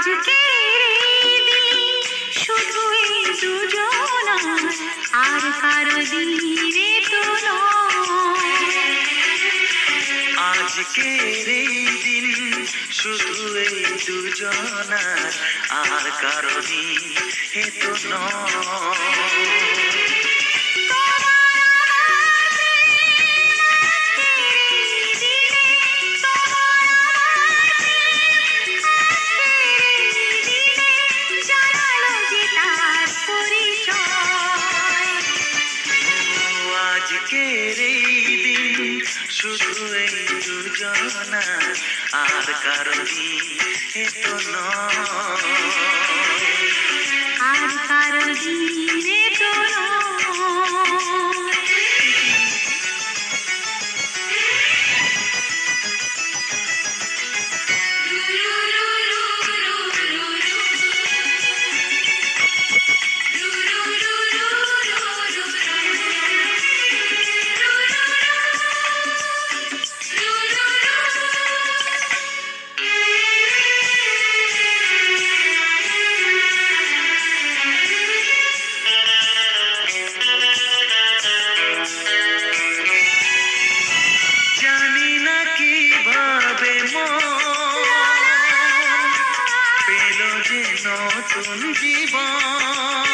আজকের এই দিন, শুধু এই দুজনা, আর কারও দিনে তো আজকের এই দিন, শুধু এই দুজনার আর কারণই হেতু নয়। দুজনার আর কারণই হেতু নয় আর কারও দিনে নতুন জীবন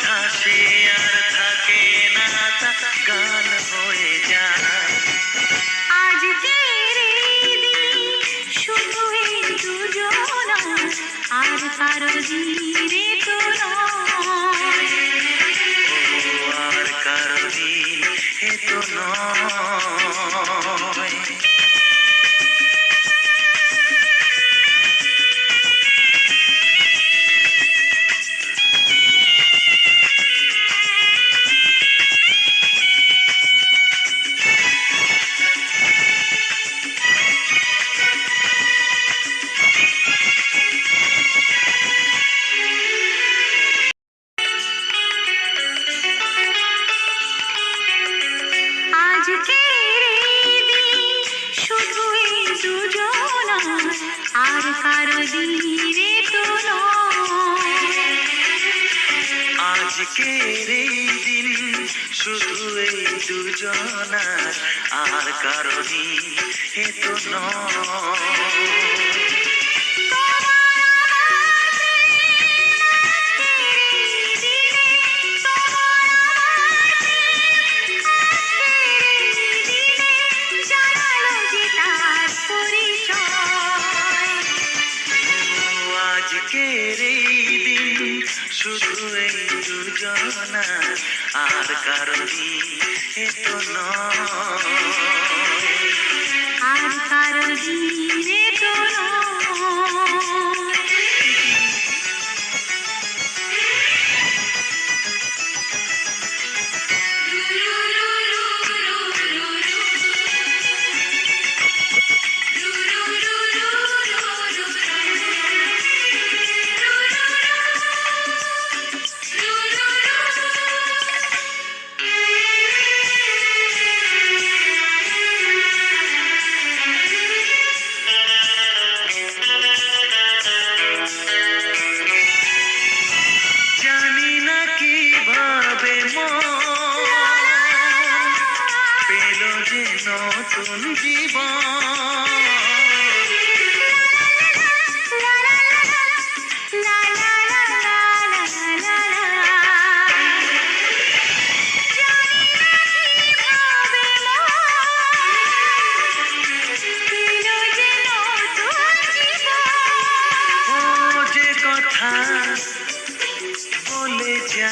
কথা সে আর থাকে না গান হয়ে যায়। আর কারও দিনে তো নয়। ও আর কারও দিন হেতু নয়। আর কারও দিনে তো নয় আজকের এই দিন শুধু এই দুজনার আর কারণই হেতু নয়। দুজনার আর কারণই তো নয় আর কারও তো নয় নতুন জীবন। ও যে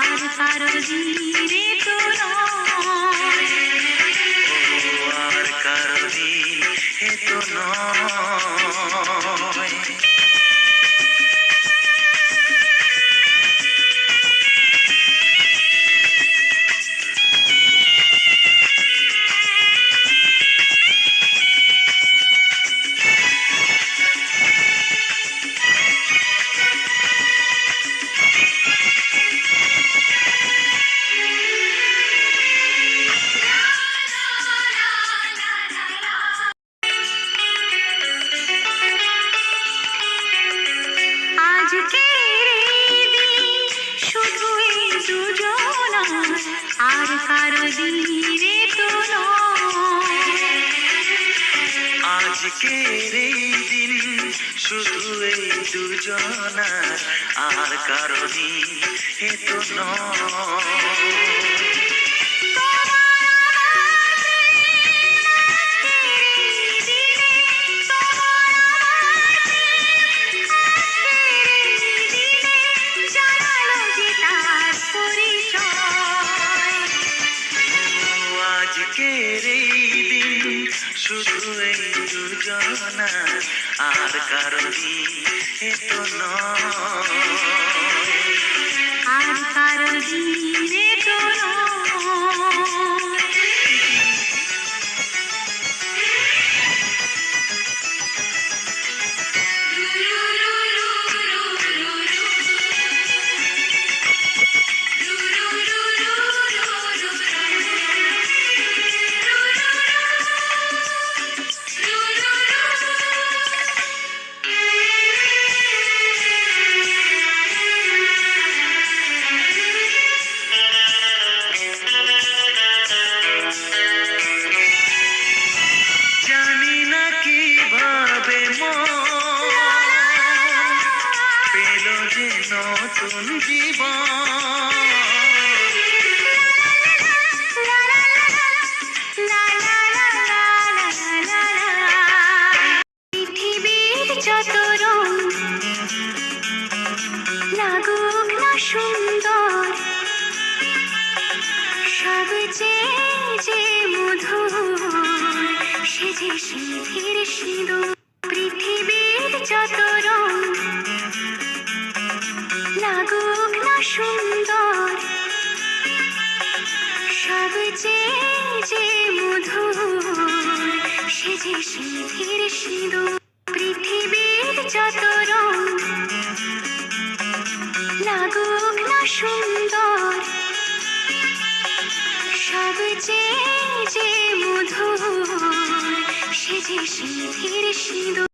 আর পারো জিরে তো আজকের এই দিন? শুধু এই দুজনার আর কারও এত নয়। দুজনার আর কারও তো নয়। আর কারও নতুন পৃথিবীর যত রং লাগুক না সুন্দর সবচেয়ে যে মধুর, সে যে সিঁথির সিঁদুর, পৃথিবীর যত রং লাগুক না সুন্দর। সবচেয়ে যে মধুর, সে যে সিঁথির সিঁদুর, পৃথিবীর যত রং। লাগুক না সুন্দর। সবচেয়ে যে মধুর, সে যে সিঁথির সিঁদুর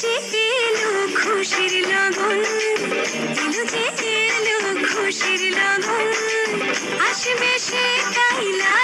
যে এলো খুশির লগন এলো যে এলো খুশির লগন আসবে সে কাইলা